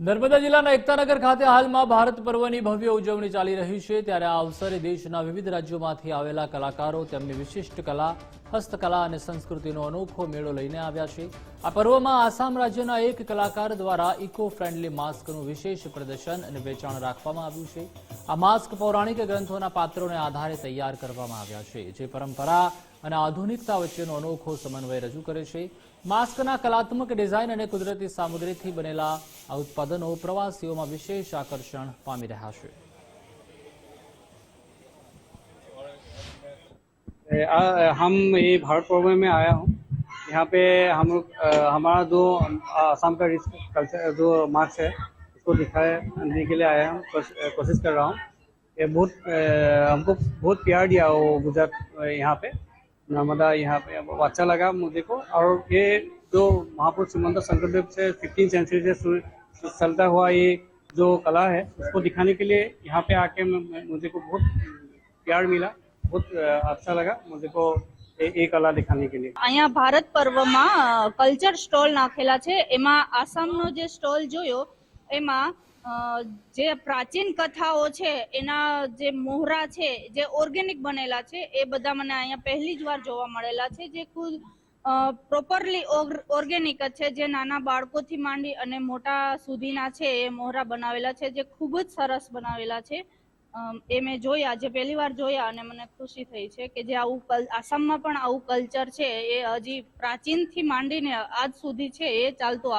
નર્મદા જિલ્લાના એકતાનગર ખાતે હાલમાં ભારત પર્વની ભવ્ય ઉજવણી ચાલી રહી છે. ત્યારે આ અવસરે દેશના વિવિધ રાજ્યોમાંથી આવેલા કલાકારો તેમની વિશિષ્ટ કલા, હસ્તકલા અને સંસ્કૃતિનો અનોખો મેળો લઈને આવ્યા છે. આ પર્વમાં આસામ રાજ્યના એક કલાકાર દ્વારા ઇકો ફ્રેન્ડલી માસ્કનું વિશેષ પ્રદર્શન અને વેચાણ રાખવામાં આવ્યું છે. આ માસ્ક પૌરાણિક ગ્રંથોના પાત્રોને આધારે તૈયાર કરવામાં આવ્યા છે. જે પરંપરા અને આધુનિકતા વચ્ચેનો અનોખો સમન્વય રજૂ કરે છે માસ્કના કલાત્મક ડિઝાઇન અને કુદરતી સામગ્રીથી બનેલા આ ઉત્પાદનો પ્રવાસીઓમાં વિશેષ આકર્ષણ પામી રહ્યા છે ए, आ, हम ये भारत पर्व में आया हूँ यहाँ पे हम लोग अ, हमारा जो आसाम का कल्चर जो मार्क्स है उसको दिखाने के लिए आया हूँ कोश- कोशिश कर रहा हूँ ये बहुत अ, हमको बहुत प्यार दिया वो गुजरात अ, यहाँ पे नर्मदा यहाँ पे बहुत अच्छा लगा मुझे को और ये जो महापुरुष श्रीमंत शंकरदेव से फिफ्टीन सेंचुरी से शुरू- चलता हुआ ये जो कला है उसको दिखाने के लिए यहाँ पे आके मैं- मैं- मुझे को बहुत प्यार मिला बहुत अ, अच्छा लगा मुझे को ये ये कला दिखाने के लिए અહીંયા ભારત પર્વમાં કલ્ચર સ્ટોલ નાખેલા છે એમાં આસામનો જે સ્ટોલ જોયો એમાં અ, જે પ્રાચીન કથાઓ છે, એના જે મોહરા છે, જે ઓર્ગેનિક બનેલા છે, એ બધા મને અહીંયા પહેલી જ વાર જોવા મળેલા છે, જે ખુદ પ્રોપરલી ઓર્ગેનિક જ છે, જે નાના બાળકોથી માંડી અને મોટા સુધીના છે, એ મોહરા બનાવેલા છે, જે ખૂબ જ સરસ બનાવેલા છે. એ મેં જોયા જે પહેલી વાર જોયા અને મને ખુશી થઈ છે કે જે આવું કલ, આસામમાં પણ આવું કલ્ચર છે, એ હજી પ્રાચીનથી માંડીને આજ સુધી છે, એ ચાલતું આવે